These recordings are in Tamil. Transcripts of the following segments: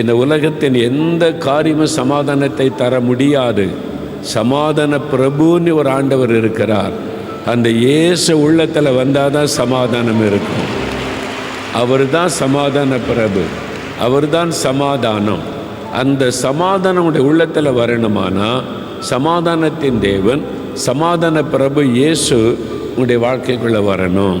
இந்த உலகத்தின் எந்த காரியமும் சமாதானத்தை தர முடியாது. சமாதான பிரபுன்னு ஒரு ஆண்டவர் இருக்கிறார். அந்த இயேசு உள்ளத்தில் வந்தால் தான் சமாதானம் இருக்கும். அவர் தான் சமாதான பிரபு. அவர் தான் சமாதானம். அந்த சமாதானம் உடைய உள்ளத்தில் வரணுமானா சமாதானத்தின் தேவன் சமாதான பிரபு இயேசு உங்களுடைய வாழ்க்கைக்குள்ளே வரணும்.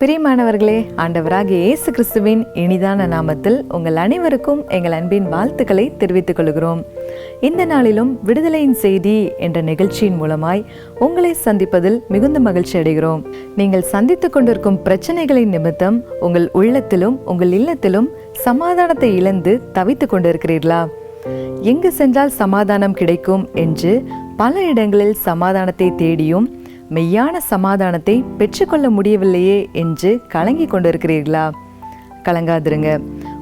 பிரியமானவர்களே ஆண்டவராகிய இயேசு கிறிஸ்துவின் இனிதான நாமத்தில் உங்கள் அனைவருக்கும் எங்கள் அன்பின் வாழ்த்துக்களை தெரிவித்துக் கொள்கிறோம். இந்த நாளிலும் விடுதலையின் செய்தி என்ற நிகழ்ச்சியின் மூலமாய் உங்களை சந்திப்பதில் மிகுந்த மகிழ்ச்சி அடைகிறோம். நீங்கள் சந்தித்துக் கொண்டிருக்கும் பிரச்சனைகளின் நிமித்தம் உங்கள் உள்ளத்திலும் உங்கள் இல்லத்திலும் சமாதானத்தை இழந்து தவித்துக் கொண்டிருக்கிறீர்களா? எங்கு சென்றால் சமாதானம் கிடைக்கும் என்று பல இடங்களில் சமாதானத்தை தேடியும் மெய்யான சமாதானத்தை பெற்றுக்கொள்ள முடியவில்லையே என்று கலங்கி கொண்டிருக்கிறீர்களா? கலங்காதிருங்க.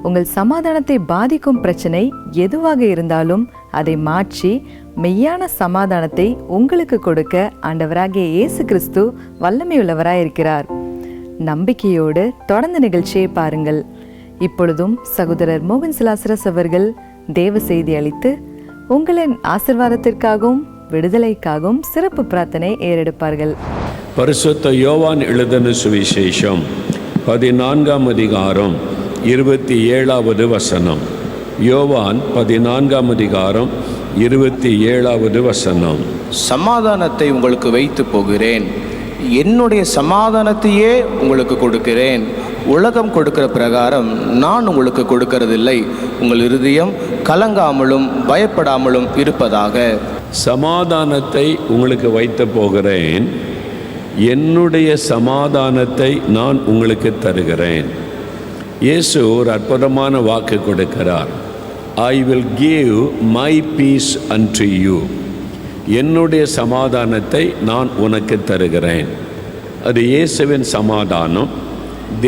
உங்கள் சமாதானத்தை பாதிக்கும் பிரச்சனை எதுவாக இருந்தாலும் அதை மாற்றி மெய்யான சமாதானத்தை உங்களுக்கு கொடுக்க ஆண்டவராகிய இயேசு கிறிஸ்து வல்லமையுள்ளவராயிருக்கிறார். நம்பிக்கையோடு தொடர்ந்து நிகழ்ச்சியை பாருங்கள். இப்பொழுதும் சகோதரர் மோகன் சிலாசரஸ் அவர்கள் தேவ செய்தி அளித்து உங்களின் ஆசிர்வாதத்திற்காகவும் விடுதலைக்காகவும் சிறப்பு பிரார்த்தனை ஏறெடுப்பார்கள். பரிசுத்த யோவான் எழுதின சுவிசேஷம் பதினான்காம் அதிகாரம் இருபத்தி ஏழாவது வசனம். யோவான் பதினான்காம் அதிகாரம் இருபத்தி ஏழாவது வசனம். சமாதானத்தை உங்களுக்கு வைத்து போகிறேன். என்னுடைய சமாதானத்தையே உங்களுக்கு கொடுக்கிறேன். உலகம் கொடுக்கிற பிரகாரம் நான் உங்களுக்கு கொடுக்கறதில்லை. உங்கள் இருதயம் கலங்காமலும் பயப்படாமலும் இருப்பதாக. சமாதானத்தை உங்களுக்கு வைத்து போகிறேன். என்னுடைய சமாதானத்தை நான் உங்களுக்கு தருகிறேன். இயேசு ஒரு அற்புதமான வாக்கு கொடுக்கிறார். I will give my peace and you என்னுடைய சமாதானத்தை நான் உனக்கு தருகிறேன். அது இயேசுவின் சமாதானம்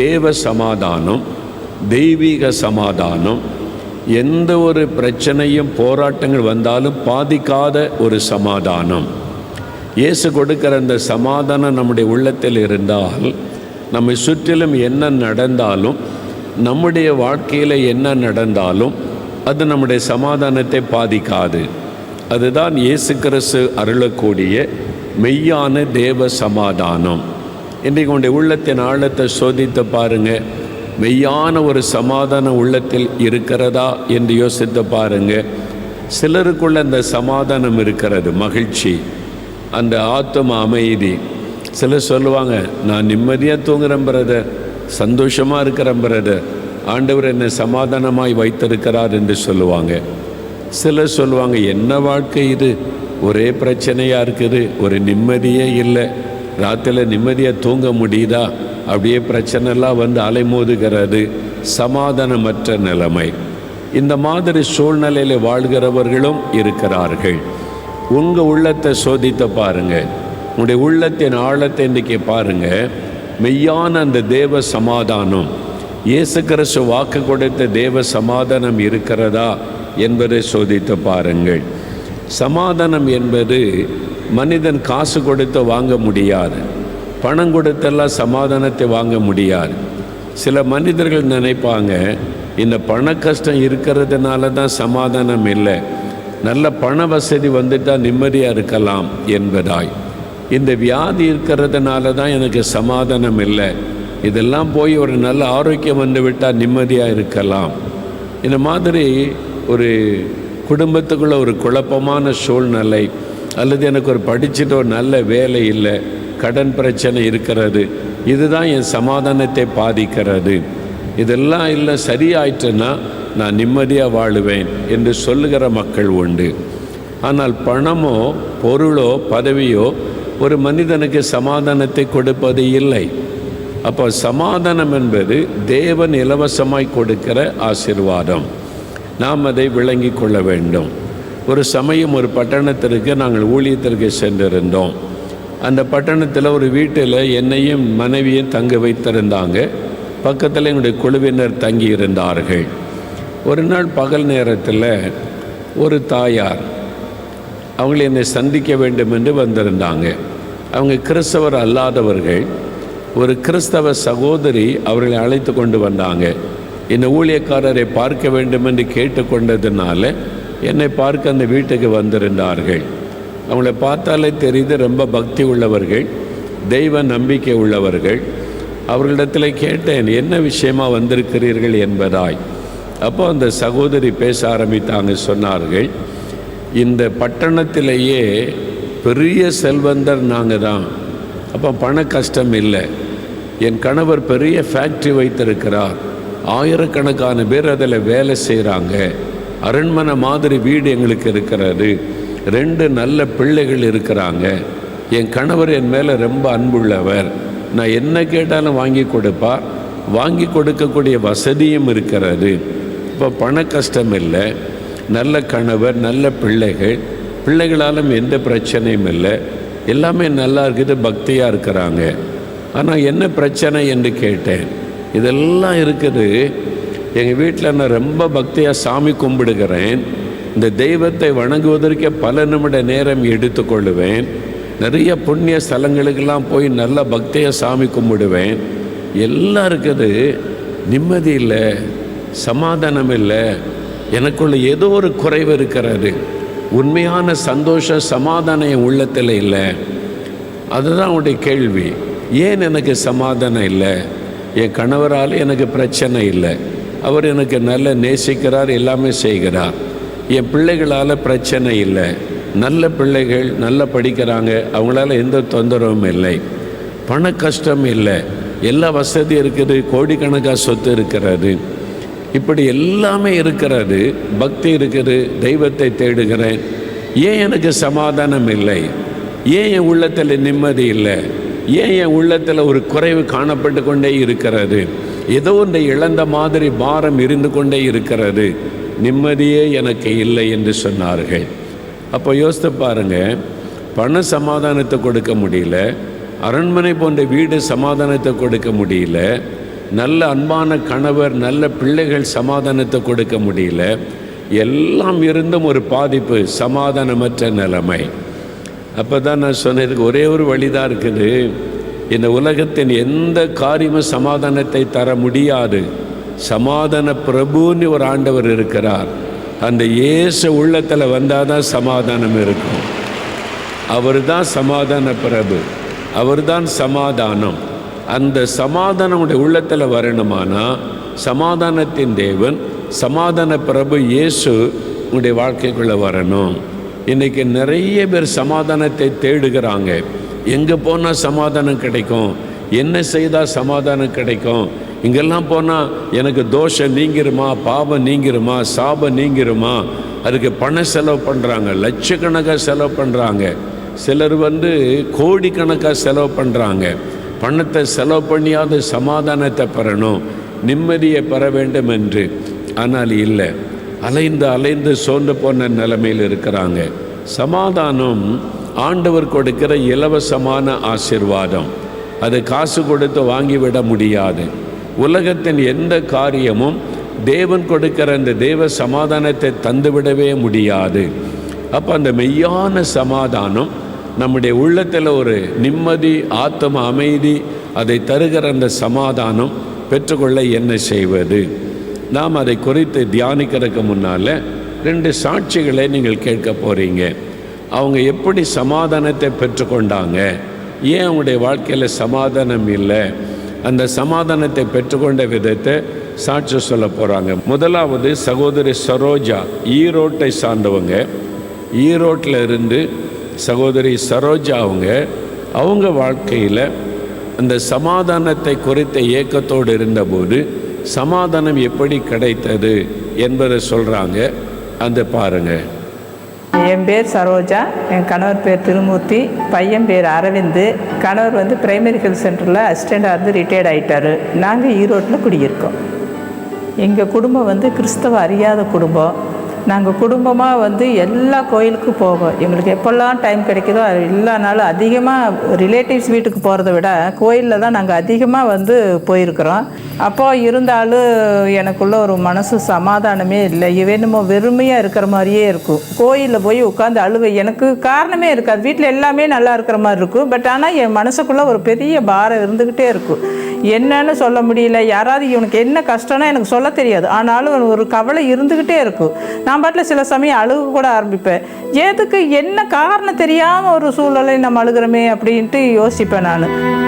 தேவ சமாதானம் தெய்வீக சமாதானம் எந்த ஒரு பிரச்சனையும் போராட்டங்கள் வந்தாலும் பாதிக்காத ஒரு சமாதானம். இயேசு கொடுக்கிற அந்த சமாதானம் நம்முடைய உள்ளத்தில் இருந்தால் நம்மை சுற்றிலும் என்ன நடந்தாலும் நம்முடைய வாழ்க்கையில் என்ன நடந்தாலும் அது நம்முடைய சமாதானத்தை பாதிக்காது. அதுதான் இயேசு கிறிஸ்து அருளக்கூடிய மெய்யான தேவ சமாதானம். இன்றைக்கு உங்களுடைய உள்ளத்தின் ஆழத்தை சோதித்து பாருங்கள் மெய்யான ஒரு சமாதானம் உள்ளத்தில் இருக்கிறதா என்று யோசித்து பாருங்கள் சிலருக்குள்ள அந்த சமாதானம் இருக்கிறது மகிழ்ச்சி அந்த ஆத்ம அமைதி. சிலர் சொல்லுவாங்க நான் நிம்மதியாக தூங்குறேன் பிரதர் சந்தோஷமாக இருக்கிறேன் பிரதர் ஆண்டவர் என்னை சமாதானமாய் வைத்திருக்கிறார் என்று சொல்லுவாங்க. சிலர் சொல்லுவாங்க என்ன வாழ்க்கை இது? ஒரே பிரச்சனையாக இருக்குது ஒரு நிம்மதியே இல்லை ராத்திரில நிம்மதியாக தூங்க முடியுதா? அப்படியே பிரச்சனைலாம் வந்து அலைமோதுகிறது. சமாதானமற்ற நிலைமை. இந்த மாதிரி சூழ்நிலையில் வாழ்கிறவர்களும் இருக்கிறார்கள். உங்கள் உள்ளத்தை சோதித்து பாருங்கள் உங்களுடைய உள்ளத்தின் ஆழத்தை இன்றைக்கி பாருங்கள் மெய்யான அந்த தேவ சமாதானம். இயேசு கிறிஸ்து வாக்கு கொடுத்த தேவ சமாதானம் இருக்கிறதா என்பதை சோதித்து பாருங்கள். சமாதானம் என்பது மனிதன் காசு கொடுத்து வாங்க முடியாது. பணம் கொடுத்தெல்லாம் சமாதானத்தை வாங்க முடியாது. சில மனிதர்கள் நினைப்பாங்க இந்த பண கஷ்டம் இருக்கிறதுனால தான் சமாதானம் இல்லை. நல்ல பண வசதி வந்துட்டால் நிம்மதியாக இருக்கலாம் என்பதாய். இந்த வியாதி இருக்கிறதுனால தான் எனக்கு சமாதானம் இல்லை. இதெல்லாம் போய் ஒரு நல்ல ஆரோக்கியம் வந்து விட்டால் நிம்மதியாக இருக்கலாம். இந்த மாதிரி ஒரு குடும்பத்துக்குள்ள ஒரு குழப்பமான சூழ்நிலை அல்லது எனக்கு ஒரு படிச்சுட்டு ஒரு நல்ல வேலை இல்லை கடன் பிரச்சனை இருக்கிறது இதுதான் என் சமாதானத்தை பாதிக்கிறது. இதெல்லாம் இல்லை சரியாயிட்டுன்னா நான் நிம்மதியாக வாழுவேன் என்று சொல்லுகிற மக்கள் உண்டு. ஆனால் பணமோ பொருளோ பதவியோ ஒரு மனிதனுக்கு சமாதானத்தை கொடுப்பது இல்லை. அப்போ சமாதானம் என்பது தேவன் இலவசமாய் கொடுக்கிற ஆசீர்வாதம். நாம் அதை விளங்கி கொள்ள வேண்டும். ஒரு சமயம் ஒரு பட்டணத்திற்கு நாங்கள் ஊழியத்திற்கு சென்றிருந்தோம். அந்த பட்டணத்தில் ஒரு வீட்டில் என்னையும் மனைவியும் தங்க வைத்திருந்தாங்க. பக்கத்தில் எங்களுடைய குழுவினர் தங்கி இருந்தார்கள் ஒரு நாள் பகல் நேரத்தில் ஒரு தாயார் அவங்களை என்னை சந்திக்க வேண்டும் என்று வந்திருந்தாங்க. அவங்க கிறிஸ்தவர் அல்லாதவர்கள். ஒரு கிறிஸ்தவ சகோதரி அவர்களை அழைத்து கொண்டு வந்தாங்க. இந்த ஊழியக்காரரை பார்க்க வேண்டும் என்று கேட்டுக்கொண்டதுனால என்னை பார்க்க அந்த வீட்டுக்கு வந்திருந்தார்கள். அவங்கள பார்த்தாலே தெரியுது ரொம்ப பக்தி உள்ளவர்கள் தெய்வ நம்பிக்கை உள்ளவர்கள். அவர்களிடத்தில் கேட்டேன் என்ன விஷயமா வந்திருக்கிறீர்கள் என்பதாய்? அப்போ அந்த சகோதரி பேச ஆரம்பித்தாங்க சொன்னார்கள் இந்த பட்டணத்திலேயே பெரிய செல்வந்தர் நாங்கள் தான் அப்போ பண கஷ்டம் இல்லை. என் கணவர் பெரிய ஃபேக்ட்ரி வைத்திருக்கிறார். ஆயிரக்கணக்கான பேர் அதில் வேலை செய்கிறாங்க. அரண்மனை மாதிரி வீடு எங்களுக்கு இருக்கிறது. ரெண்டு நல்ல பிள்ளைகள் இருக்கிறாங்க. என் கணவர் என் மேலே ரொம்ப அன்புள்ளவர். நான் என்ன கேட்டாலும் வாங்கி கொடுப்பார் வாங்கி கொடுக்கக்கூடிய வசதியும் இருக்கிறது. இப்போ பண கஷ்டம் இல்லை. நல்ல கணவர் நல்ல பிள்ளைகள். பிள்ளைகளாலும் எந்த பிரச்சனையும் இல்லை. எல்லாமே நல்லா இருக்குது பக்தியாக இருக்கிறாங்க. ஆனால் என்ன பிரச்சனை என்று கேட்டேன். இதெல்லாம் இருக்குது. எங்கள் வீட்டில் நான் ரொம்ப பக்தியாக சாமி கும்பிடுகிறேன். இந்த தெய்வத்தை வணங்குவதற்கே பல நிமிட நேரம் எடுத்துக்கொள்ளுவேன். நிறைய புண்ணிய ஸ்தலங்களுக்கெல்லாம் போய் நல்ல பக்தியாக சாமி கும்பிடுவேன். எல்லாம் இருக்குது. நிம்மதி இல்லை. சமாதானம் இல்லை. எனக்குள்ள ஏதோ ஒரு குறைவு இருக்கிறது. உண்மையான சந்தோஷம் சமாதானம் என் உள்ளத்தில் இல்லை. அதுதான் உடைய கேள்வி. ஏன் எனக்கு சமாதானம் இல்லை? என் கணவரால் எனக்கு பிரச்சனை இல்லை. அவர் எனக்கு நல்ல நேசிக்கிறார் எல்லாமே செய்கிறார். என் பிள்ளைகளால் பிரச்சனை இல்லை. நல்ல பிள்ளைகள் நல்லா படிக்கிறாங்க. அவங்களால எந்த தொந்தரவும் இல்லை. பண கஷ்டம் இல்லை. எல்லா வசதி இருக்குது. கோடிக்கணக்காக சொத்து இருக்கிறது. இப்படி எல்லாமே இருக்கிறது. பக்தி இருக்குது. தெய்வத்தை தேடுகிறேன். ஏன் எனக்கு சமாதானம் இல்லை? ஏன் என் உள்ளத்தில் நிம்மதி இல்லை? ஏன் என் உள்ளத்தில் ஒரு குறைவு காணப்பட்டு கொண்டே இருக்கிறது? ஏதோ ஒன்றை இழந்த மாதிரி பாரம் இருந்து கொண்டே இருக்கிறது. நிம்மதியே எனக்கு இல்லை என்று சொன்னார்கள். அப்போ யோசித்து பாருங்க பண சமாதானத்தை கொடுக்க முடியல அரண்மனை போன்ற வீடு சமாதானத்தை கொடுக்க முடியல நல்ல அன்பான கணவர் நல்ல பிள்ளைகள் சமாதானத்தை கொடுக்க முடியல எல்லாம் இருந்தும் ஒரு பாதிப்பு சமாதானமற்ற நிலைமை. அப்போ தான் நான் சொன்னதுக்கு ஒரே ஒரு வழிதான் இருக்குது. இந்த உலகத்தின் எந்த காரியமும் சமாதானத்தை தர முடியாது. சமாதான பிரபுன்னு ஒரு ஆண்டவர் இருக்கிறார். அந்த இயேசு உள்ளத்தில் வந்தால் தான் சமாதானம் இருக்கும். அவர் தான் சமாதான பிரபு. அவர் தான் சமாதானம். அந்த சமாதானம் உடைய உள்ளத்தில் வரணுமானா சமாதானத்தின் தேவன் சமாதான பிரபு இயேசு உங்களுடைய வாழ்க்கைக்குள்ளே வரணும். இன்றைக்கி நிறைய பேர் சமாதானத்தை தேடுகிறாங்க. எங்கே போனால் சமாதானம் கிடைக்கும்? என்ன செய்தால் சமாதானம் கிடைக்கும்? இங்கெல்லாம் போனால் எனக்கு தோஷம் நீங்கிருமா பாவம் நீங்கிருமா சாபம் நீங்கிருமா? அதுக்கு பணம் செலவு பண்ணுறாங்க லட்சக்கணக்காக செலவு பண்ணுறாங்க சிலர் வந்து கோடிக்கணக்காக செலவு பண்ணுறாங்க பணத்தை செலவு பண்ணியாவது சமாதானத்தை பெறணும். நிம்மதியை பெற வேண்டும் என்று. ஆனால் இல்லை. அலைந்து அலைந்து சோர்ந்து போன நிலைமையில் இருக்கிறாங்க. சமாதானம் ஆண்டவர் கொடுக்கிற இலவசமான ஆசிர்வாதம். அது காசு கொடுத்து வாங்கிவிட முடியாது. உலகத்தின் எந்த காரியமும் தேவன் கொடுக்கிற அந்த தேவ சமாதானத்தை தந்துவிடவே முடியாது. அப்போ அந்த மெய்யான சமாதானம் நம்முடைய உள்ளத்தில் ஒரு நிம்மதி ஆத்தம அமைதி அதை தருகிற அந்த சமாதானம் பெற்றுக்கொள்ள என்ன செய்வது? நாம் அதை குறித்து தியானிக்கிறதுக்கு முன்னால் ரெண்டு சாட்சிகளை நீங்கள் கேட்க போகிறீங்க அவங்க எப்படி சமாதானத்தை பெற்றுக்கொண்டாங்க? ஏன் அவங்களுடைய வாழ்க்கையில் சமாதானம் இல்லை? அந்த சமாதானத்தை பெற்றுக்கொண்ட விதத்தை சாட்சி சொல்ல போகிறாங்க முதலாவது சகோதரி சரோஜா ஈரோட்டை சார்ந்தவங்க. ஈரோட்டில் இருந்து சகோதரி சரோஜா அவங்க அவங்க வாழ்க்கையில் அந்த சமாதானத்தை குறித்த ஏக்கத்தோடு இருந்தபோது சமாதானம் எப்படி கிடைத்தது என்பதை சொல்கிறாங்க அந்த பாருங்கள் என் பேர் சரோஜா என் கணவர் பேர் திருமூர்த்தி பையன் பேர் அரவிந்து. கணவர் வந்து பிரைமரி ஹெல்த் சென்டரில் அசிஸ்டண்டாக இருந்து ரிட்டையர்ட் ஆகிட்டார் நாங்கள் ஈரோட்டில் குடியிருக்கோம். எங்கள் குடும்பம் வந்து கிறிஸ்தவ அறியாத குடும்பம். நாங்கள் குடும்பமாக வந்து எல்லா கோயிலுக்கும் போவோம். எங்களுக்கு எப்போல்லாம் டைம் கிடைக்குதோ அது எல்லா நாளும் அதிகமாக ரிலேட்டிவ்ஸ் வீட்டுக்கு போகிறத விட கோயிலில் தான் நாங்கள் அதிகமாக வந்து போயிருக்கிறோம். அப்போது இருந்தாலும் எனக்குள்ள ஒரு மனசு சமாதானமே இல்லை. வேணுமோ வெறுமையாக இருக்கிற மாதிரியே இருக்கும். கோயிலில் போய் உட்காந்து அழுக எனக்கு காரணமே இருக்காது. வீட்டில் எல்லாமே நல்லா இருக்கிற மாதிரி இருக்கும். பட் ஆனால் என் மனசுக்குள்ளே ஒரு பெரிய பாரம் இருந்துக்கிட்டே இருக்கும். என்னன்னு சொல்ல முடியல. யாராவது இவனுக்கு என்ன கஷ்டம்னா எனக்கு சொல்ல தெரியாது. ஆனாலும் ஒரு கவலை இருந்துக்கிட்டே இருக்கும். நான் பாட்டில் சில சமயம் அழுக கூட ஆரம்பிப்பேன். எதுக்கு என்ன காரணம் தெரியாமல் ஒரு சூழ்நிலை நம்ம அழுகிறோமே அப்படின்ட்டு யோசிப்பேன் நான்.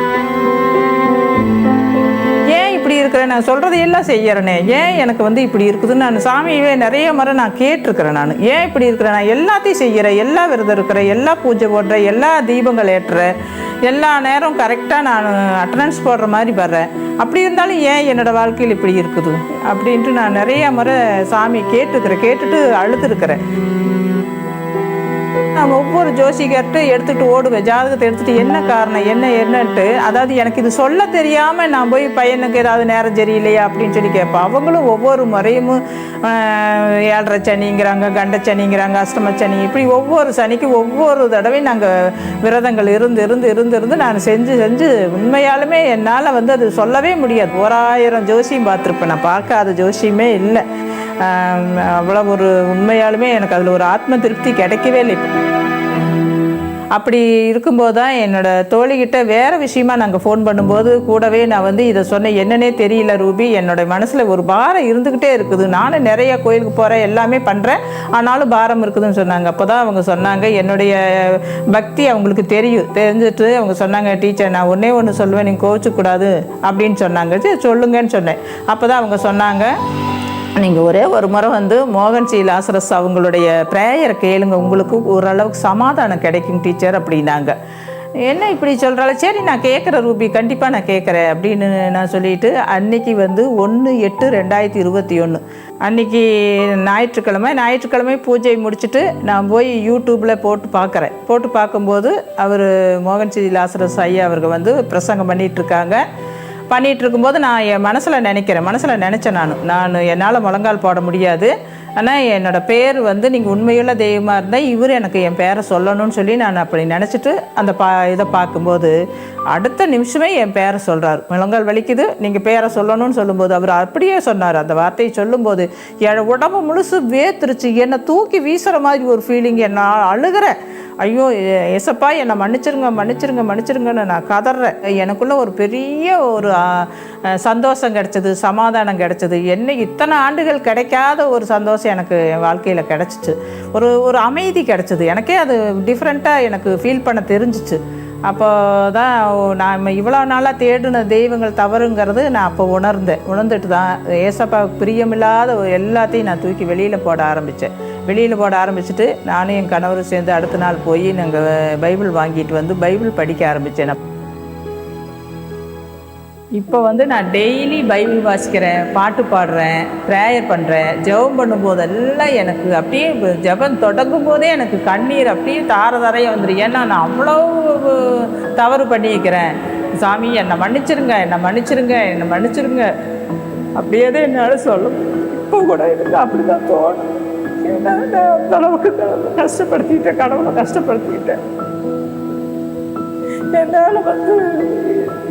இருக்கிறேன் நான் சொல்கிறது எல்லாம் செய்யறேனே. ஏன் எனக்கு வந்து இப்படி இருக்குதுன்னு நான் சாமியவே நிறைய முறை நான் கேட்டிருக்கிறேன் நான். ஏன் இப்படி இருக்கிறேன்? நான் எல்லாத்தையும் செய்கிறேன் எல்லா விரதம் இருக்கிறேன். எல்லா பூஜை போடுறேன். எல்லா தீபங்கள் ஏற்றுறேன். எல்லா நேரம் கரெக்டாக நான் அட்டண்டன்ஸ் போடுற மாதிரி வர்றேன். அப்படி இருந்தாலும் ஏன் என்னோடய வாழ்க்கையில் இப்படி இருக்குது? அப்படின்ட்டு நான் நிறைய முறை சாமி கேட்டுக்கிறேன் கேட்டுட்டு அழுதுருக்கிறேன். நான் ஒவ்வொரு ஜோசிகர்கிட்ட எடுத்துகிட்டு ஓடுவேன். ஜாதகத்தை எடுத்துகிட்டு என்ன காரணம் என்ன என்னன்ட்டு. அதாவது எனக்கு இது சொல்ல தெரியாமல் நான் போய் பையனுக்கு ஏதாவது நேரம் சரியில்லையா அப்படின்னு சொல்லி கேட்பேன். அவங்களும் ஒவ்வொரு முறையும் ஏழரை சனிங்கிறாங்க கண்ட சனிங்கிறாங்க அஷ்டம சனி. இப்படி ஒவ்வொரு சனிக்கு ஒவ்வொரு தடவையும் நாங்கள் விரதங்கள் இருந்து இருந்து இருந்து இருந்து நான் செஞ்சு செஞ்சு உண்மையாலுமே என்னால் வந்து அது சொல்லவே முடியாது. ஓராயிரம் ஜோசியம் பார்த்துருப்பேன். நான் பார்க்காத ஜோசியமே இல்லை. அவ்வளோ ஒரு உண்மையாலுமே எனக்கு அதில் ஒரு ஆத்ம திருப்தி கிடைக்கவே இல்லை. அப்படி இருக்கும்போது தான் என்னோட தோழிகிட்ட வேறு விஷயமா நாங்கள் ஃபோன் பண்ணும்போது கூடவே நான் வந்து இதை சொன்னேன். என்னன்னே தெரியல ரூபி என்னோட மனசில் ஒரு பாரம் இருந்துக்கிட்டே இருக்குது. நானும் நிறைய கோயிலுக்கு போகிறேன் எல்லாமே பண்ணுறேன் ஆனாலும் பாரம் இருக்குதுன்னு சொன்னாங்க. அப்போ தான் அவங்க சொன்னாங்க என்னுடைய பக்தி அவங்களுக்கு தெரியும். தெரிஞ்சுட்டு அவங்க சொன்னாங்க டீச்சர் நான் ஒன்றே ஒன்று சொல்லுவேன் நீங்கள் கோவிச்சக்கூடாது. அப்படின்னு சொன்னாங்க. சரி சொல்லுங்கன்னு சொன்னேன். அப்போ தான் அவங்க சொன்னாங்க நீங்கள் ஒரே ஒரு முறை வந்து மோகன் சி லாசரஸ் அவங்களுடைய ப்ரேயரை கேளுங்க. உங்களுக்கு ஓரளவுக்கு சமாதானம் கிடைக்கும் டீச்சர் அப்படின்னாங்க. என்ன இப்படி சொல்கிறாள் சரி நான் கேட்குற ரூபி கண்டிப்பாக நான் கேட்குறேன் அப்படின்னு நான் சொல்லிட்டு அன்னைக்கு வந்து ஒன்று எட்டு ரெண்டாயிரத்தி இருபத்தி ஒன்று அன்றைக்கி ஞாயிற்றுக்கிழமை ஞாயிற்றுக்கிழமை பூஜை முடிச்சுட்டு நான் போய் யூடியூப்பில் போட்டு பார்க்குறேன் போட்டு பார்க்கும்போது அவர் மோகன் சிதி லாசரஸ் ஐயா அவர்கள் வந்து பிரசங்கம் பண்ணிகிட்ருக்காங்க பண்ணிகிட்டு இருக்கும்போது நான் என் மனசில் நினைக்கிறேன். மனசில் நினச்சேன் நான். நான் என்னால் முழங்கால் போட முடியாது. ஆனால் என்னோட பேர் வந்து நீங்கள் உண்மையுள்ள தெய்வமாக இருந்தால் இவர் எனக்கு என் பேரை சொல்லணும்னு சொல்லி நான் அப்படி நினச்சிட்டு அந்த பா இதை பார்க்கும்போது அடுத்த நிமிஷமே என் பேரை சொல்கிறார் முழங்கால் வலிக்குது நீங்கள் பேரை சொல்லணும்னு சொல்லும்போது அவர் அப்படியே சொன்னார். அந்த வார்த்தையை சொல்லும்போது என் உடம்பு முழுசு வேத்துருச்சு என்னை தூக்கி வீசுகிற மாதிரி ஒரு ஃபீலிங் என்ன அழுகிற ஐயோ ஏசப்பா என்னை மன்னிச்சிருங்க மன்னிச்சிருங்க மன்னிச்சிருங்கன்னு நான் கதறேன் எனக்குள்ளே ஒரு பெரிய ஒரு சந்தோஷம் கிடச்சிது சமாதானம் கிடச்சிது. என்ன இத்தனை ஆண்டுகள் கிடைக்காத ஒரு சந்தோஷம் எனக்கு என் வாழ்க்கையில் கிடச்சிச்சு. ஒரு ஒரு அமைதி கிடச்சிது. எனக்கே அது டிஃப்ரெண்ட்டாக எனக்கு ஃபீல் பண்ண தெரிஞ்சிச்சு. அப்போ தான் நான் இவ்வளோ நாளாக தேடின தெய்வங்கள் தவறுங்கிறது நான் அப்போ உணர்ந்தேன். உணர்ந்துட்டு தான் ஏசப்பாவுக்கு பிரியமில்லாத ஒரு எல்லாத்தையும் நான் தூக்கி வெளியில் போட ஆரம்பித்தேன் வெளியில் போட ஆரம்பிச்சுட்டு நானும் என் கணவரும் சேர்ந்து அடுத்த நாள் போய் நாங்கள் பைபிள் வாங்கிட்டு வந்து பைபிள் படிக்க ஆரம்பித்தேன் இப்போ வந்து நான் டெய்லி பைபிள் வாசிக்கிறேன் பாட்டு பாடுறேன் ப்ரேயர் பண்ணுறேன் ஜெபம் பண்ணும்போதெல்லாம் எனக்கு அப்படியே ஜெபம் தொடங்கும் போதே எனக்கு கண்ணீர் அப்படியே தார தாரையாக வந்துடும் ஏன்னா நான் அவ்வளோ தவறு பண்ணியிருக்கிறேன். சாமி என்னை மன்னிச்சிருங்க என்னை மன்னிச்சிருங்க என்னை மன்னிச்சிருங்க. அப்படியே தான் என்னால் சொல்லும் இப்போ கூட எனக்கு அப்படி தான் தோணும். நான் அந்த அளவுக்கு கடவுளை கஷ்டப்படுத்திட்டேன். கடவுளை கஷ்டப்படுத்திக்கிட்டேன் என்னால் வந்து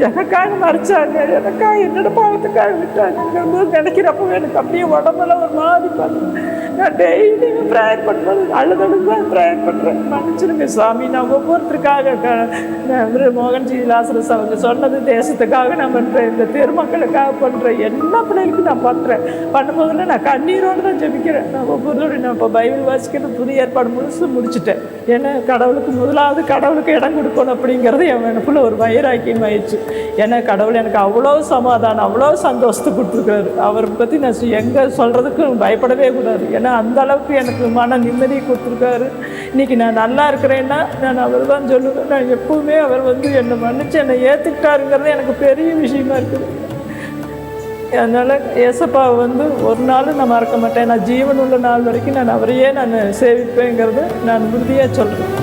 எனக்காக மறைச்சாங்க எனக்காக என்னோட பாவத்துக்காக விட்டாங்க. நினைக்கிறப்போ எனக்கு அப்படியே உடம்புல ஒரு மாதிரி பண்ணு. நான் டெய்லியும் ப்ரேயர் பண்ணுறது அழுதழுது தான் ப்ரேயர் பண்ணுறேன் மன்னிச்சிருங்க சாமி நான் ஒவ்வொருத்தருக்காக க- நான் மோகன்ஜி லாசரஸ் அவங்க சொன்னது தேசத்துக்காக நான் பண்ணுறேன் இந்த தெருமக்களுக்காக பண்ணுறேன் எல்லா பிள்ளைகளுக்கும் நான் பண்ணுறேன் பண்ணும்போதுல நான் கண்ணீரோடு தான் ஜெபிக்கிறேன். நான் ஒவ்வொருத்தரோடு நான் இப்போ பைபிள் வாசிக்கிறது புதிய ஏற்பாடு முழுசு முடிச்சுட்டேன். ஏன்னா கடவுளுக்கு முதலாவது கடவுளுக்கு இடம் கொடுக்கணும் அப்படிங்கிறது என் எனக்குள்ள ஒரு வைராக்கியம் ஆயிடுச்சு. ஏன்னா கடவுள் எனக்கு அவ்வளோ சமாதானம் அவ்வளோ சந்தோஷத்தை கொடுத்துருக்காரு அவரை பற்றி நான் எங்கே சொல்கிறதுக்கும் பயப்படவே கூடாது. ஏன்னா அந்த அளவுக்கு எனக்கு மன நிம்மதியை கொடுத்துருக்காரு. இன்னைக்கு நான் நல்லா இருக்கிறேன்னா நான் அவர் தான் சொல்லுவேன். நான் எப்போவுமே அவர் வந்து என்னை மன்னிச்சு என்னை ஏற்றுக்கிட்டாருங்கிறது எனக்கு பெரிய விஷயமா இருக்குது. அதனால் ஏசப்பாவை வந்து ஒரு நாளும் நான் மறக்க மாட்டேன். நான் ஜீவன் உள்ள நாள் வரைக்கும் நான் அவரையே நான் சேவிப்பேங்கிறத நான் உறுதியாக சொல்கிறேன்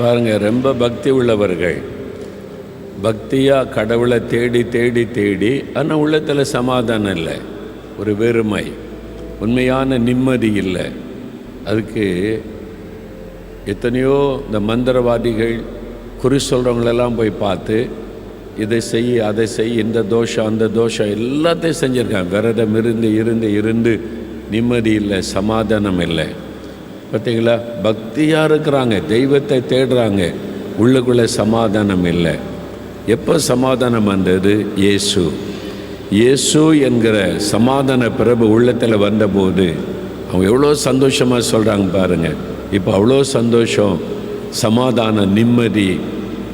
பாருங்கள் ரொம்ப பக்தி உள்ளவர்கள். பக்தியாக கடவுளை தேடி தேடி தேடி ஆனால் உள்ளத்தில் சமாதானம் இல்லை. ஒரு வெறுமை உண்மையான நிம்மதி இல்லை. அதுக்கு எத்தனையோ இந்த மந்திரவாதிகள் குறி சொல்கிறவங்களெல்லாம் போய் பார்த்து இதை செய் அதை செய் இந்த தோஷம் அந்த தோஷம் எல்லாத்தையும் செஞ்சுருக்காங்க. விரதம் இருந்து இருந்து இருந்து நிம்மதி இல்லை சமாதானம் இல்லை. பார்த்தீங்களா? பக்தியாக இருக்கிறாங்க தெய்வத்தை தேடுறாங்க உள்ளுக்குள்ளே சமாதானம் இல்லை. எப்போ சமாதானம் வந்தது? இயேசு. இயேசு என்கிற சமாதான பிரபு உள்ளத்தில் வந்தபோது அவங்க எவ்வளோ சந்தோஷமாக சொல்கிறாங்க பாருங்கள் இப்போ அவ்வளோ சந்தோஷம் சமாதானம் நிம்மதி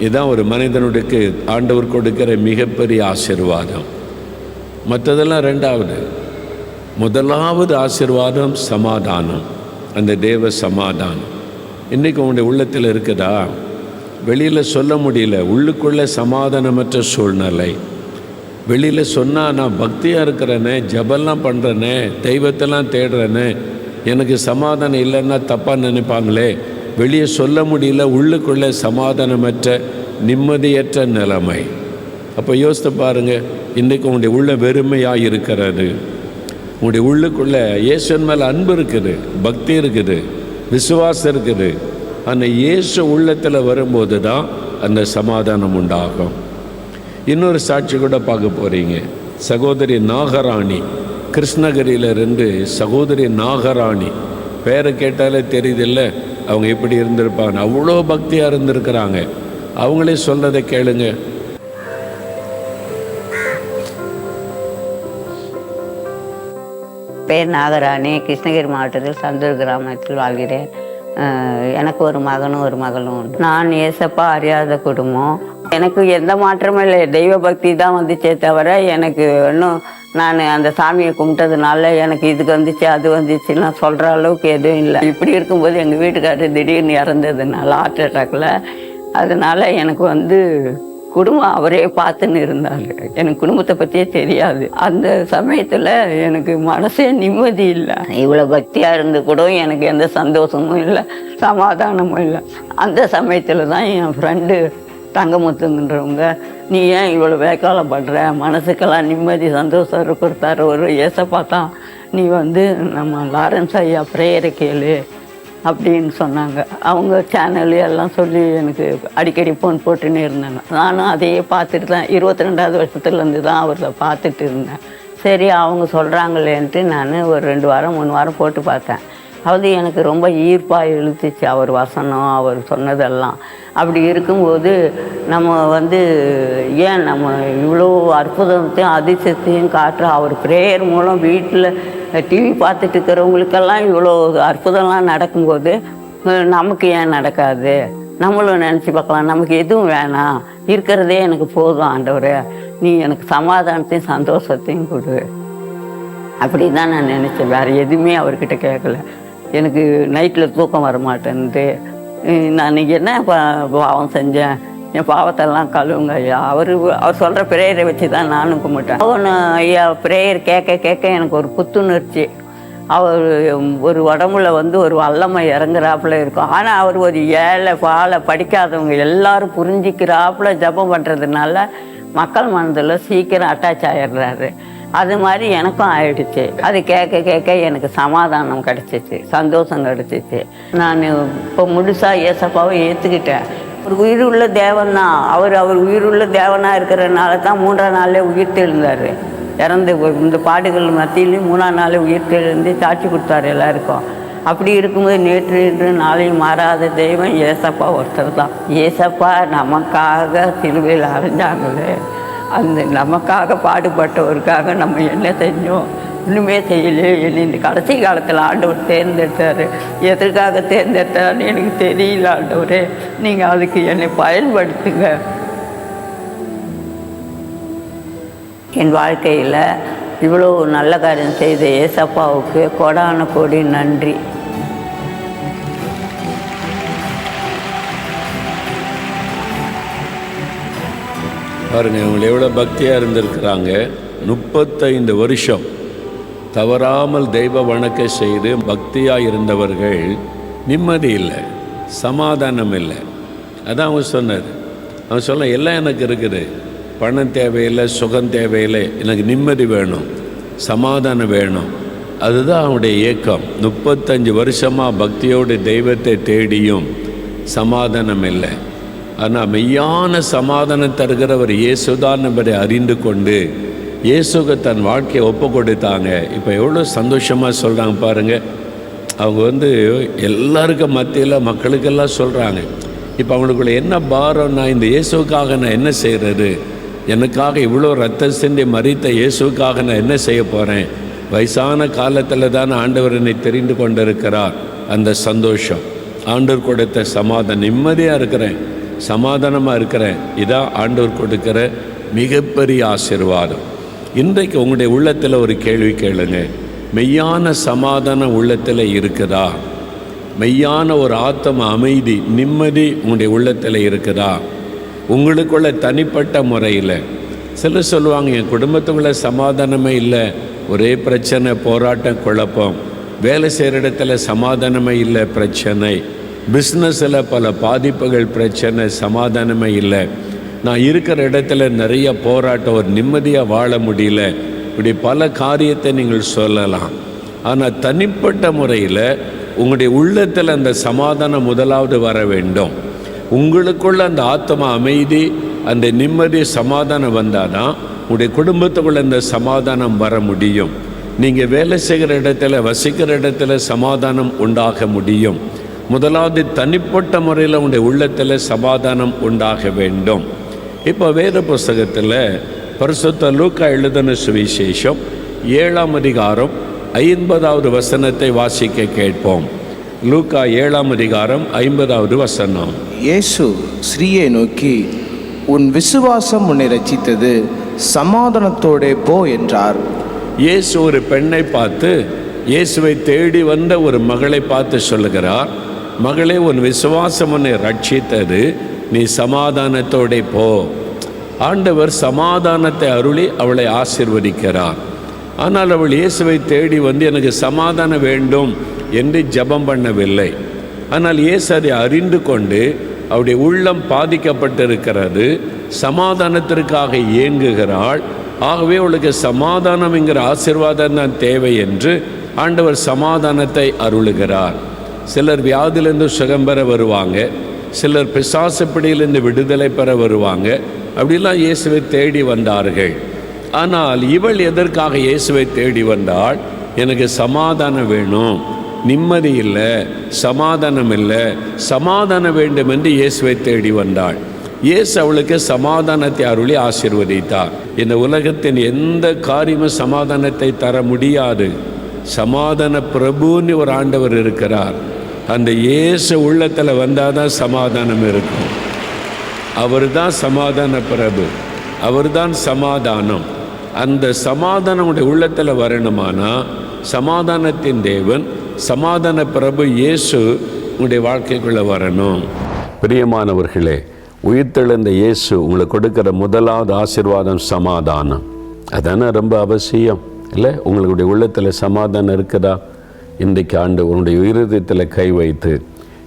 இதுதான் ஒரு மனிதனுக்கு ஆண்டவர் கொடுக்கிற மிகப்பெரிய ஆசீர்வாதம். மற்றதெல்லாம் ரெண்டாவது. முதலாவது ஆசிர்வாதம் சமாதானம். அந்த தேவ சமாதானம். இன்றைக்கி உங்களுடைய உள்ளத்தில் இருக்குதா? வெளியில் சொல்ல முடியல. உள்ளுக்குள்ளே சமாதானமற்ற சூழ்நிலை. வெளியில் சொன்னால் நான் பக்தியாக இருக்கிறேனே ஜபெல்லாம் பண்ணுறேனே தெய்வத்தெல்லாம் தேடுறேனே எனக்கு சமாதானம் இல்லைன்னா தப்பாக நினைப்பாங்களே வெளியே சொல்ல முடியல உள்ளுக்குள்ளே சமாதானமற்ற நிம்மதியற்ற நிலைமை. அப்போ யோசித்து பாருங்கள் இன்றைக்கு உங்களுடைய உள்ள வெறுமையாக இருக்கிறது. உங்களுடைய உள்ளுக்குள்ளே இயேசுவின் மேலே அன்பு இருக்குது பக்தி இருக்குது விசுவாசம் இருக்குது. அந்த இயேசு உள்ளத்தில் வரும்போது தான் அந்த சமாதானம் உண்டாகும். இன்னொரு சாட்சி கூட பார்க்க போகிறீங்க சகோதரி நாகராணி கிருஷ்ணகிரியிலிருந்து சகோதரி நாகராணி. பேரை கேட்டாலே தெரியுதில்ல அவங்க எப்படி இருந்திருப்பாங்க அவ்வளோ பக்தியாக இருந்திருக்கிறாங்க. அவங்களே சொல்றதை கேளுங்க. பேர் நாகராணி கிருஷ்ணகிரி மாவட்டத்தில் சந்தூர் கிராமத்தில் வாழ்கிறேன். எனக்கு ஒரு மகனும் ஒரு மகளும் உண்டு. நான் ஏசப்பா அறியாத குடும்பம். எனக்கு எந்த மாற்றமும் இல்லை. தெய்வ பக்தி தான் வந்துச்சே தவிர எனக்கு இன்னும் நான் அந்த சாமியை கும்பிட்டதுனால எனக்கு இதுக்கு வந்துச்சு அது வந்துச்சுன்னா சொல்கிற அளவுக்கு எதுவும் இல்லை. இப்படி இருக்கும்போது எங்கள் வீட்டுக்காரர் திடீர்னு இறந்ததுனால ஹார்ட் அட்டாக்ல அதனால் எனக்கு வந்து குடும்பம் அவரே பார்த்துன்னு இருந்தார். எனக்கு குடும்பத்தை பற்றியே தெரியாது. அந்த சமயத்தில் எனக்கு மனசே நிம்மதி இல்லை. இவ்வளோ பக்தியாக இருந்து கூட எனக்கு எந்த சந்தோஷமும் இல்லை சமாதானமும் இல்லை. அந்த சமயத்தில் தான் என் ஃப்ரெண்டு தங்கமுத்துங்கன்றவங்க நீ ஏன் இவ்வளோ வேக்காலம் பண்ணுற மனசுக்கெல்லாம் நிம்மதி சந்தோஷம் கொடுத்தாரு ஒரு ஏசப்பா தான். நீ வந்து நம்ம லாரன்ஸ் ஐயா ப்ரேயரை கேளு அப்படின்னு சொன்னாங்க. அவங்க சேனல் எல்லாம் சொல்லி எனக்கு அடிக்கடி ஃபோன் போட்டுன்னு இருந்தாங்க. நானும் அதையே பார்த்துட்டு தான் இருபத்தி ரெண்டாவது வருஷத்துலேருந்து தான் அவரை பார்த்துட்டு இருந்தேன். சரி அவங்க சொல்கிறாங்களேன்ட்டு நான் ஒரு ரெண்டு வாரம் மூணு வாரம் போட்டு பார்த்தேன். அது எனக்கு ரொம்ப ஈர்ப்பாக இழுத்துச்சு அவர் வசனம் அவர் சொன்னதெல்லாம். அப்படி இருக்கும்போது நம்ம வந்து ஏன் நம்ம இவ்வளோ அற்புதத்தையும் அதிசயத்தையும் காட்டுற அவர் ப்ரேயர் மூலம் வீட்டில் டிவி பார்த்துட்டு இருக்கிறவங்களுக்கெல்லாம் இவ்வளோ அற்புதம்லாம் நடக்கும்போது நமக்கு ஏன் நடக்காது? நம்மளும் நினச்சி பார்க்கலாம். நமக்கு எதுவும் வேணாம். இருக்கிறதே எனக்கு போதும் ஆண்டவரே. நீ எனக்கு சமாதானத்தையும் சந்தோஷத்தையும் கொடு. அப்படி தான் நான் நினச்சேன். வேறு எதுவுமே அவர்கிட்ட கேட்கல. எனக்கு நைட்டில் தூக்கம் வர மாட்டேன்து நான் என்ன பா- பாவம் செஞ்சேன்? என் பாவத்தெல்லாம் கழுவுங்க ஐயா. அவர் அவர் சொல்கிற ப்ரேயரை வச்சு தான் நானும் கும்பிட்டேன். அவனு ஐயா ப்ரேயர் கேட்க கேட்க எனக்கு ஒரு புத்துணர்ச்சி. அவர் ஒரு உடம்புல வந்து ஒரு வல்லமை இறங்குறாப்புல இருக்கும். ஆனால் அவர் ஒரு ஏழை பாலை படிக்காதவங்க எல்லாரும் புரிஞ்சிக்கிறாப்புல ஜெபம் பண்ணுறதுனால மக்கள் மனதில் சீக்கிரம் அட்டாச் ஆயிடுறாரு. அது மாதிரி எனக்கும் ஆயிடுச்சு. அது கேட்க கேட்க எனக்கு சமாதானம் கிடச்சிச்சு சந்தோஷம் கிடச்சிச்சு. நான் இப்போ முழுசாக ஏசப்பாவை ஏற்றுக்கிட்டேன் ஒரு உயிருள்ள தேவன் தான் அவர் அவர் உயிர் உள்ள தேவனாக இருக்கிறனால தான் மூன்றாம் நாளே உயிர் தெழுந்தார். இறந்து இந்த பாடுகள் மத்தியிலையும் மூணாம் நாளே உயிர் தெழுந்து சாட்சி கொடுத்தாரு எல்லாருக்கும். அப்படி இருக்கும்போது நேற்று இன்று நாளையும் மாறாத தெய்வம் ஏசப்பா ஒருத்தர் தான். ஏசப்பா நமக்காக திருவையில் அரைஞ்சாங்களே அந்த நமக்காக பாடுபட்டவருக்காக நம்ம என்ன செஞ்சோம்? ஒன்றுமே செய்யலையே. இந்த கடைசி காலத்தில் ஆண்டவர் தேர்ந்தெடுத்தார். எதற்காக தேர்ந்தெடுத்தார்னு எனக்கு தெரியல ஆண்டவரே. நீங்கள் அதுக்கு என்னை பயன்படுத்துங்க. என் வாழ்க்கையில் இவ்வளோ நல்ல காரியம் செய்த ஏசப்பாவுக்கு கொடான கொடி நன்றி. பாருங்க இவங்க எவ்வளோ பக்தியாக இருந்திருக்கிறாங்க. முப்பத்தைந்து வருஷம் தவறாமல் தெய்வ வணக்கம் செய்து பக்தியாக இருந்தவர்கள் நிம்மதி இல்லை சமாதானம் இல்லை. அதான் அவன் சொன்னார். அவன் சொல்ல எல்லாம் எனக்கு இருக்குது. பணம் தேவையில்லை சுகம் தேவையில்லை. எனக்கு நிம்மதி வேணும் சமாதானம் வேணும். அதுதான் அவனுடைய ஏக்கம் முப்பத்தஞ்சு வருஷமாக பக்தியோடு தெய்வத்தை தேடியும் சமாதானம் இல்லை. ஆனால் மெய்யான சமாதானம் தருகிறவர் இயேசுதான் என்பதை அறிந்து கொண்டு இயேசுக்கு தன் வாழ்க்கையை ஒப்பு கொடுத்தாங்க. இப்போ எவ்வளோ சந்தோஷமாக சொல்கிறாங்க பாருங்கள் அவங்க வந்து எல்லாருக்கும் மத்தியில் மக்களுக்கெல்லாம் சொல்கிறாங்க இப்போ அவங்களுக்குள்ள என்ன பாரம்னா இந்த இயேசுக்காக நான் என்ன செய்கிறது எனக்காக இவ்வளோ ரத்தம் சிந்தி மறித்த இயேசுக்காக நான் என்ன செய்ய போகிறேன் வயசான காலத்தில் தான் ஆண்டவர் என்னை தெரிந்து கொண்டிருக்கிறார். அந்த சந்தோஷம். ஆண்டவர் கொடுத்த சமாதானம். நிம்மதியாக இருக்கிறேன். சமாதானமாக இருக்கிறேன். இதான் ஆண்டவர் கொடுக்கிற மிகப்பெரிய ஆசீர்வாதம். இன்றைக்கு உங்களுடைய உள்ளத்தில் ஒரு கேள்வி கேளுங்க. மெய்யான சமாதானம் உள்ளத்தில் இருக்குதா? மெய்யான ஒரு ஆத்தம அமைதி நிம்மதி உங்களுடைய உள்ளத்தில் இருக்குதா? உங்களுக்குள்ள தனிப்பட்ட முறையில். சிலர் சொல்லுவாங்க என் குடும்பத்துக்குள்ள சமாதானமே இல்லை. ஒரே பிரச்சனை போராட்டம் குழப்பம். வேலை செய்கிற இடத்துல சமாதானமே இல்லை பிரச்சனை. பிஸ்னஸில் பல பாதிப்புகள் பிரச்சனை சமாதானமே இல்லை. நான் இருக்கிற இடத்துல நிறைய போராட்டம் ஒரு நிம்மதியாக வாழ முடியல. இப்படி பல காரியத்தை நீங்கள் சொல்லலாம். ஆனால் தனிப்பட்ட முறையில் உங்களுடைய உள்ளத்தில் அந்த சமாதானம் முதலாவது வர வேண்டும். உங்களுக்குள்ள அந்த ஆத்ம அமைதி அந்த நிம்மதி சமாதானம் வந்தால் தான் உங்களுடைய குடும்பத்துக்குள்ள அந்த சமாதானம் வர முடியும். நீங்கள் வேலை செய்கிற இடத்துல வசிக்கிற இடத்துல சமாதானம் உண்டாக முடியும். முதலாவது தனிப்பட்ட முறையில் உங்களுடைய உள்ளத்தில் சமாதானம் உண்டாக வேண்டும். இப்போ வேத புஸ்தகத்தில் பரிசுத்த லூக்கா எழுதின சுவிசேஷம் ஏழாம் அதிகாரம் ஐம்பதாவது வசனத்தை வாசிக்க கேட்போம். லூக்கா ஏழாம் அதிகாரம் ஐம்பதாவது வசனம். இயேசு ஸ்ரீயை நோக்கி உன் விசுவாசம் உன்னை ரட்சித்தது சமாதானத்தோடே போ என்றார். இயேசு ஒரு பெண்ணை பார்த்து இயேசுவை தேடி வந்த ஒரு மகளை பார்த்து சொல்லுகிறார் மகளே உன் விசுவாசம் உன்னை ரட்சித்தது. நீ சமாதானத்தோடே போ. ஆண்டவர் சமாதானத்தை அருளி அவளை ஆசிர்வதிக்கிறார். ஆனால் அவள் இயேசுவை தேடி வந்து எனக்கு சமாதானம் வேண்டும் என்று ஜெபம் பண்ணவில்லை. ஆனால் இயேசு அதை அறிந்து கொண்டு அவருடைய உள்ளம் பாதிக்கப்பட்டிருக்கிறது. சமாதானத்திற்காக இயங்குகிறாள். ஆகவே அவளுக்கு சமாதானம் என்கிற ஆசிர்வாதம் தான் தேவை என்று ஆண்டவர் சமாதானத்தை அருளுகிறார். சிலர் வியாதிலேருந்து சுகம் பெற வருவாங்க. சிலர் பிசாசு பிடியிலிருந்து விடுதலை பெற வருவாங்க. அப்படிலாம் இயேசுவை தேடி வந்தார்கள். ஆனால் இவள் எதற்காக இயேசுவை தேடி வந்தாள்? எனக்கு சமாதானம் வேணும். நிம்மதி இல்லை. சமாதானம் இல்லை. சமாதானம் வேண்டும் என்று இயேசுவை தேடி வந்தாள். இயேசு அவளுக்கு சமாதானத்தை அருளி ஆசிர்வதித்தார். இந்த உலகத்தின் எந்த காரியமும் சமாதானத்தை தர முடியாது. சமாதான பிரபுன்னு ஒரு ஆண்டவர் இருக்கிறார். அந்த இயேசு உள்ளத்தில் வந்தால் தான் சமாதானம் இருக்கும். அவர் தான் சமாதான பிரபு. அவர் தான் சமாதானம். அந்த சமாதானம் உடைய உள்ளத்தில் வரணுமானா சமாதானத்தின் தேவன் சமாதான பிரபு இயேசு உங்களுடைய வாழ்க்கைக்குள்ளே வரணும். பிரியமானவர்களே உயிர்த்தெழுந்த இயேசு உங்களுக்கு கொடுக்குற முதலாவது ஆசிர்வாதம் சமாதானம். அதானே ரொம்ப அவசியம். இல்லை உங்களுடைய உள்ளத்தில் சமாதானம் இருக்குதா? இன்றைக்கு ஆண்டு உன்னுடைய இருதயத்தில் கை வைத்து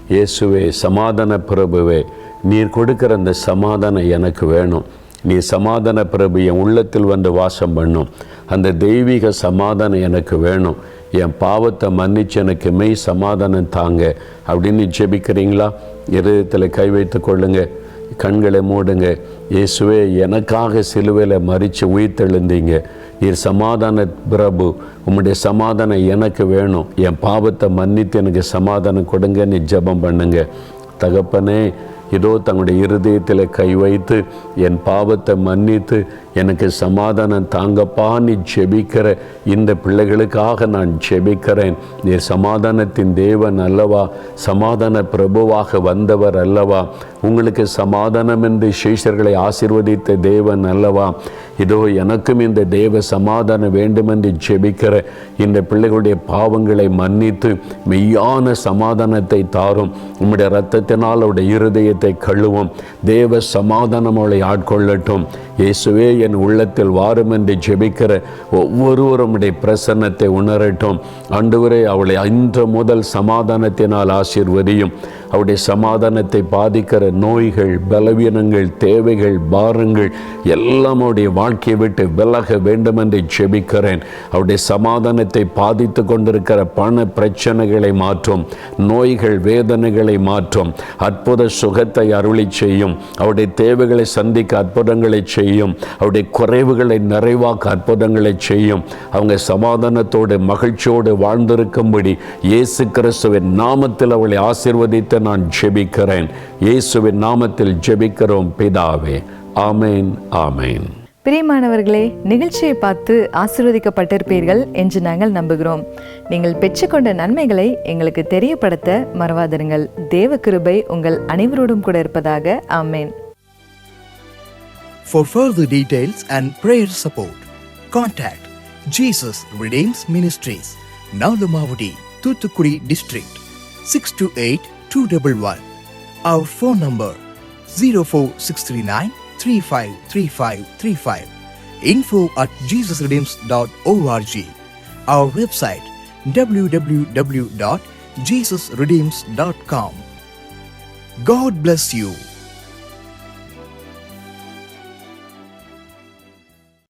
இயேசுவே சமாதான பிரபுவே நீர் கொடுக்கிற அந்த சமாதானம் எனக்கு வேணும். நீ சமாதான பிரபு என் உள்ளத்தில் வந்து வாசம் பண்ணும். அந்த தெய்வீக சமாதானம் எனக்கு வேணும். என் பாவத்தை மன்னிச்சு எனக்கு மெய் சமாதானம் தாங்க. அப்படின்னு ஜெபிக்கிறீங்களா? இருதயத்தில் கை வைத்து கொள்ளுங்க. கண்களை மூடுங்க. இயேசுவே எனக்காக சிலுவையில் மறித்து உயிர்த்தெழுந்தீங்க நீர் சமாதான பிரபு உம்முடைய சமாதானம் எனக்கு வேணும். என் பாவத்தை மன்னித்து எனக்கு சமாதானம் கொடுங்க நீ ஜெபம் பண்ணுங்க. தகப்பனே இதோ தங்களுடைய இருதயத்தில் கை வைத்து என் பாவத்தை மன்னித்து எனக்கு சமாதானம் தாங்கப்பா நீ ஜெபிக்கிற இந்த பிள்ளைகளுக்காக நான் ஜெபிக்கிறேன். நீ சமாதானத்தின் தேவன் அல்லவா சமாதான பிரபுவாக வந்தவர் அல்லவா. உங்களுக்கு சமாதானம் என்று சீஷர்களை ஆசிர்வதித்த தேவன் அல்லவா. இதோ எனக்கும் இந்த தேவ சமாதானம் வேண்டுமென்று ஜெபிக்கிற இந்த பிள்ளைகளுடைய பாவங்களை மன்னித்து மெய்யான சமாதானத்தை தாரும். உம்முடைய ரத்தத்தினால் அவருடைய இருதயத்தை கழுவும். தேவ சமாதானம் அவளை ஆட்கொள்ளட்டும். இயேசுவே என் உள்ளத்தில் வாரும் என்று ஜெபிக்கிற ஒவ்வொருவரும் பிரசன்னத்தை உணரட்டும். ஆண்டவரே அவளை இன்று முதல் சமாதானத்தினால் ஆசீர்வதியும். அவருடைய சமாதானத்தை பாதிக்கிற நோய்கள் பலவீனங்கள் தேவைகள் பாரங்கள் எல்லாம் அவருடைய வாழ்க்கையை விட்டு விலக வேண்டும் என்று ஜெபிக்கிறேன். அவருடைய சமாதானத்தை பாதித்து கொண்டிருக்கிற பண பிரச்சனைகளை மாற்றும் நோய்கள் வேதனைகளை மாற்றும் அற்புத சுகத்தை அருளி செய்யும் அவருடைய தேவைகளை சந்திக்க அற்புதங்களை செய்யும் அவருடைய குறைவுகளை நிறைவாக்க அற்புதங்களை செய்யும். அவங்க சமாதானத்தோடு மகிழ்ச்சியோடு வாழ்ந்திருக்கும்படி இயேசு கிறிஸ்துவின் நாமத்தில் அவளை ஆசீர்வதித்து நான் ஜெபிக்கிறேன். இயேசுவின் நாமத்தில் ஜெபிக்கிறோம் பிதாவே. ஆமேன் ஆமேன். பிரியமானவர்களே நிகழ்ச்சியை பார்த்து ஆசீர்வதிக்கப்பட்டிருப்பீர்கள் என்று நாங்கள் நம்புகிறோம். நீங்கள் பெற்றுக்கொண்ட நன்மைகளை எங்களுக்கு தெரியப்படுத்த மறவாதிருங்கள். தேவ கிருபை உங்கள் அனைவரோடும் கூட இருப்பதாக ஆமேன். For further details and prayer support, contact Jesus Redeems Ministries, Nalamavadi, Thuthukudi District, 628-211. Our phone number 04639 353535. Info at jesusredeems.org. Our website www.jesusredeems.com. God bless you.